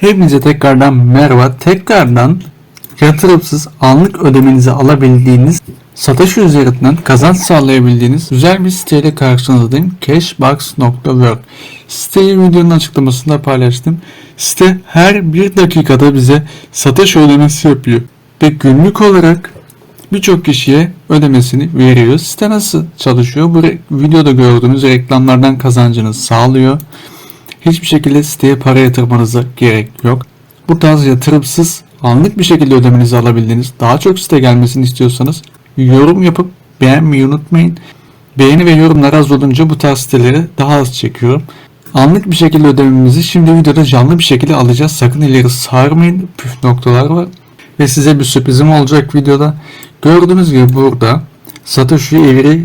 Hepinize tekrardan merhaba. Tekrardan yatırımsız anlık ödemenizi alabildiğiniz satış üzerinden kazanç sağlayabildiğiniz güzel bir siteyle karşınızdayım. Cashbox.work Siteyi videonun açıklamasında paylaştım. Site her bir dakikada bize satış ödemesi yapıyor. Ve günlük olarak birçok kişiye ödemesini veriyor. Site nasıl çalışıyor? Bu videoda gördüğünüz reklamlardan kazancınızı sağlıyor. Hiçbir şekilde siteye para yatırmanıza gerek yok. Bu tarz yatırımsız anlık bir şekilde ödemenizi alabildiğiniz daha çok site gelmesini istiyorsanız yorum yapıp beğenmeyi unutmayın. Beğeni ve yorumlar az olunca bu tarz siteleri daha az çekiyorum. Anlık bir şekilde ödememizi şimdi videoda canlı bir şekilde alacağız. Sakın ileri sarmayın. Püf noktalar var. Ve size bir sürprizim olacak videoda. Gördüğünüz gibi burada Satoshi Every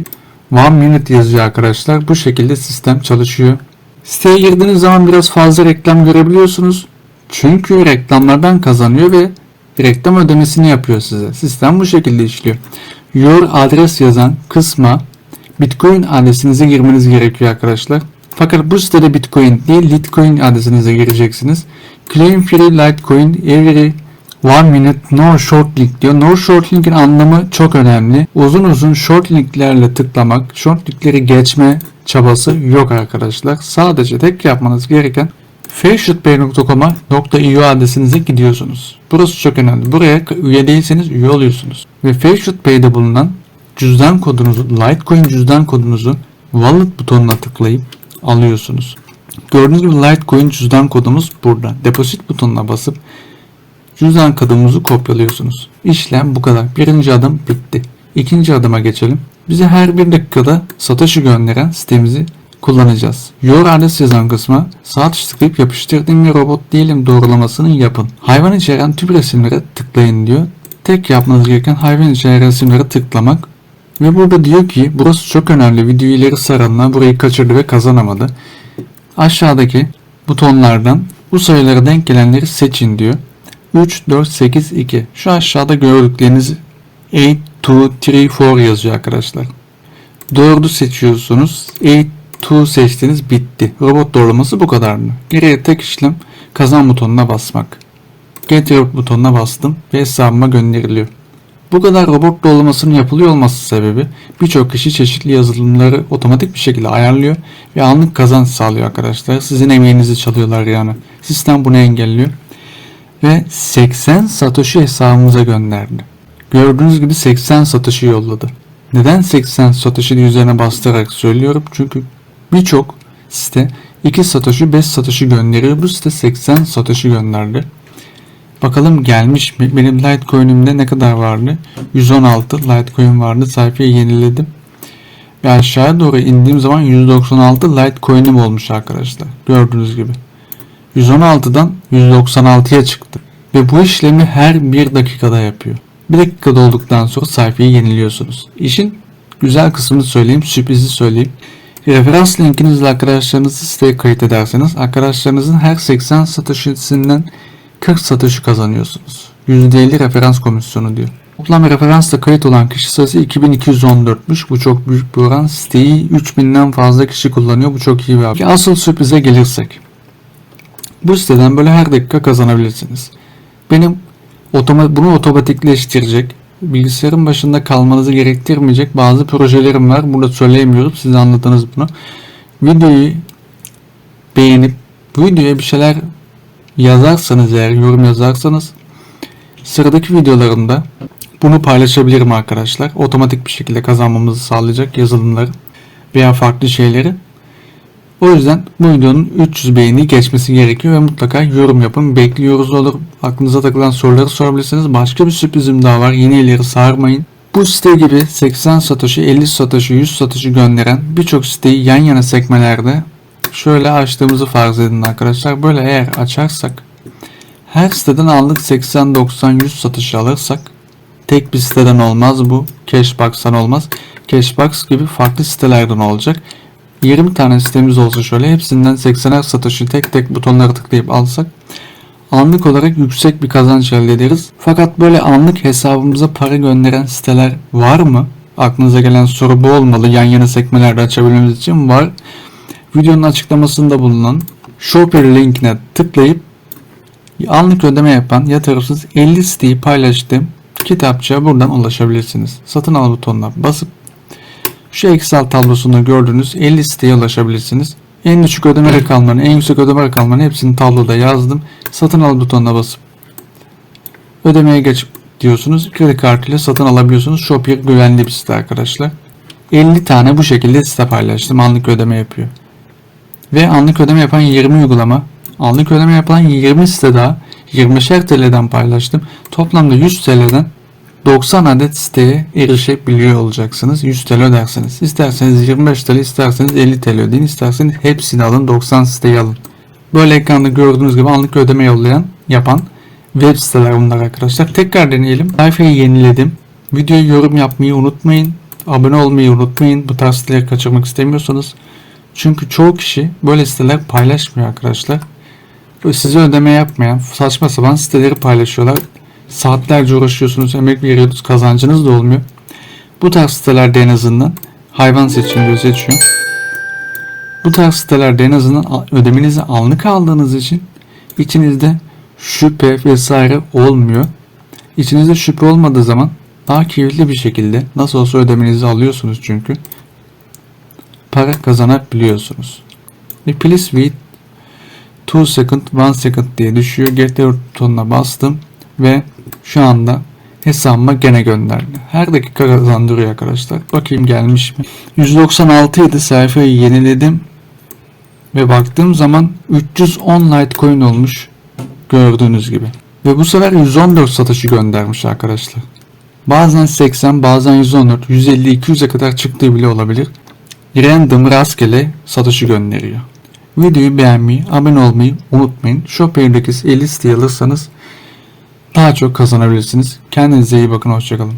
One Minute yazıyor arkadaşlar. Bu şekilde sistem çalışıyor. Siteye girdiğiniz zaman biraz fazla reklam görebiliyorsunuz. Çünkü reklamlardan kazanıyor ve reklam ödemesini yapıyor size. Sistem bu şekilde işliyor. Your adres yazan kısma Bitcoin adresinize girmeniz gerekiyor arkadaşlar. Fakat bu sitede Bitcoin değil Litecoin adresinize gireceksiniz. Claim free Litecoin every One minute no short link diyor. No short link'in anlamı çok önemli. Uzun uzun short linklerle tıklamak, short linkleri geçme çabası yok arkadaşlar. Sadece tek yapmanız gereken fashionpay.com'a .io adresinize gidiyorsunuz. Burası çok önemli. Buraya üye değilseniz üye oluyorsunuz. Ve Fashionpay'de bulunan cüzdan kodunuzu, Litecoin cüzdan kodunuzu wallet butonuna tıklayıp alıyorsunuz. Gördüğünüz gibi Litecoin cüzdan kodumuz burada. Deposit butonuna basıp cüzdan kodumuzu kopyalıyorsunuz. İşlem bu kadar. Birinci adım bitti. İkinci adıma geçelim. Bize her bir dakikada satışı gönderen sitemizi kullanacağız. Your adres yazan kısma sağ tuş tıklayıp yapıştırdığım bir robot değilim doğrulamasını yapın. Hayvan içeren tüm resimlere tıklayın diyor. Tek yapmanız gereken hayvan içeren resimlere tıklamak. Ve burada diyor ki burası çok önemli video ileri saranlar burayı kaçırdı ve kazanamadı. Aşağıdaki butonlardan bu sayılara denk gelenleri seçin diyor. 3, 4, 8, 2. Şu aşağıda gördükleriniz 8, 2, 3, 4 yazıyor arkadaşlar. 4'ü seçiyorsunuz. 8, 2 seçtiniz bitti. Robot doğrulaması bu kadar mı? Geriye tek işlem kazan butonuna basmak. Get Robot butonuna bastım ve hesabıma gönderiliyor. Bu kadar robot doğrulamasının yapılıyor olması sebebi birçok kişi çeşitli yazılımları otomatik bir şekilde ayarlıyor ve anlık kazanç sağlıyor arkadaşlar. Sizin emeğinizi çalıyorlar yani. Sistem bunu engelliyor ve 80 Satoshi hesabımıza gönderdi. Gördüğünüz gibi 80 Satoshi yolladı. Neden 80 Satoshi üzerine bastırarak söylüyorum? Çünkü birçok site 2 Satoshi 5 Satoshi gönderiyor. Bu site 80 Satoshi gönderdi. Bakalım gelmiş mi? Benim Litecoin'imde ne kadar vardı? 116 Litecoin vardı. Sayfayı yeniledim. Ve aşağıya doğru indiğim zaman 196 Litecoin'im olmuş arkadaşlar. Gördüğünüz gibi. 116'dan 196'ya çıktı. Ve bu işlemi her bir dakikada yapıyor. Bir dakikada olduktan sonra sayfayı yeniliyorsunuz. İşin güzel kısmını söyleyeyim, sürprizi söyleyeyim. Referans linkinizle arkadaşlarınızı siteye kayıt ederseniz arkadaşlarınızın her 80 satışından 40 satışı kazanıyorsunuz. %50 referans komisyonu diyor. Toplam referansla kayıt olan kişi sayısı 2214'müş. Bu çok büyük bir oran. Siteyi 3000'den fazla kişi kullanıyor. Bu çok iyi bir haber. Asıl sürprize gelirsek. Bu siteden böyle her dakika kazanabilirsiniz. Benim otoma bunu otomatikleştirecek, bilgisayarın başında kalmanızı gerektirmeyecek bazı projelerim var. Burada söyleyemiyorum. Siz anladınız bunu. Videoyu beğenip bu videoya bir şeyler yazarsanız eğer yorum yazarsanız sıradaki videolarımda bunu paylaşabilirim arkadaşlar. Otomatik bir şekilde kazanmamızı sağlayacak yazılımları veya farklı şeyleri. O yüzden bu videonun 300 beğeni geçmesi gerekiyor ve mutlaka yorum yapın. Bekliyoruz olur. Aklınıza takılan soruları sorabilirsiniz. Başka bir sürprizim daha var. Yine ileri sarmayın. Bu site gibi 80 satoshi, 50 satoshi, 100 satoshi gönderen birçok siteyi yan yana sekmelerde şöyle açtığımızı farz edin arkadaşlar. Böyle eğer açarsak her siteden anlık 80, 90, 100 satış alırsak tek bir siteden olmaz bu. Cashbox'tan olmaz. Cashbox gibi farklı sitelerden olacak. 20 tane sitemiz olsa şöyle hepsinden 80'er satışı tek tek butonlara tıklayıp alsak anlık olarak yüksek bir kazanç elde ederiz. Fakat böyle anlık hesabımıza para gönderen siteler var mı? Aklınıza gelen soru bu olmalı. Yan yana sekmelerde açabilmemiz için var. Videonun açıklamasında bulunan Shopper linkine tıklayıp Anlık ödeme yapan yatırımsız 50 siteyi paylaştığım kitapçığa buradan ulaşabilirsiniz. Satın al butonuna basıp şu Excel tablosunda gördüğünüz 50 siteye ulaşabilirsiniz. En düşük ödeme rakamlarını, en yüksek ödeme rakamlarını hepsini tabloda yazdım. Satın al butonuna basıp ödemeye geç diyorsunuz. Kredi kartıyla satın alabiliyorsunuz. Shopier güvenli bir site arkadaşlar. 50 tane bu şekilde site paylaştım. Anlık ödeme yapıyor. Ve anlık ödeme yapan 20 uygulama, anlık ödeme yapan 20 site daha 20'şer TL'den paylaştım. Toplamda 100 TL'den 90 adet siteye erişebiliyor olacaksınız. 100 TL öderseniz. İsterseniz 25 TL, isterseniz 50 TL ödeyin, isterseniz hepsini alın, 90 siteyi alın. Böyle ekranda gördüğünüz gibi anlık ödeme yollayan, yapan web siteler bunlar arkadaşlar. Tekrar deneyelim. Sayfayı yeniledim. Videoyu yorum yapmayı unutmayın. Abone olmayı unutmayın. Bu tarz siteleri kaçırmak istemiyorsanız. Çünkü çoğu kişi böyle siteler paylaşmıyor arkadaşlar. Size ödeme yapmayan saçma sapan siteleri paylaşıyorlar. Saatlerce uğraşıyorsunuz, emek veriyorsunuz, kazancınız da olmuyor. Bu tarz sitelerde en azından hayvan seçin diyor seçiyor. Bu tarz sitelerde en azından ödemenizi anlık aldığınız için içinizde şüphe vesaire olmuyor. İçinizde şüphe olmadığı zaman daha keyifli bir şekilde nasıl olsa ödemenizi alıyorsunuz çünkü para kazanabiliyorsunuz. Ve please wait 2 second 1 second diye düşüyor. Get butonuna bastım ve şu anda hesabıma gene gönderdi. Her dakika kazandırıyor arkadaşlar. Bakayım gelmiş mi? 196 idi sayfayı yeniledim. Ve baktığım zaman 310 Litecoin olmuş. Gördüğünüz gibi. Ve bu sefer 114 satışı göndermiş arkadaşlar. Bazen 80, bazen 114, 150, 200'e kadar çıktığı bile olabilir. Random rastgele satışı gönderiyor. Videoyu beğenmeyi, abone olmayı unutmayın. Shopier'deki 50 siteyi alırsanız daha çok kazanabilirsiniz. Kendinize iyi bakın, hoşçakalın.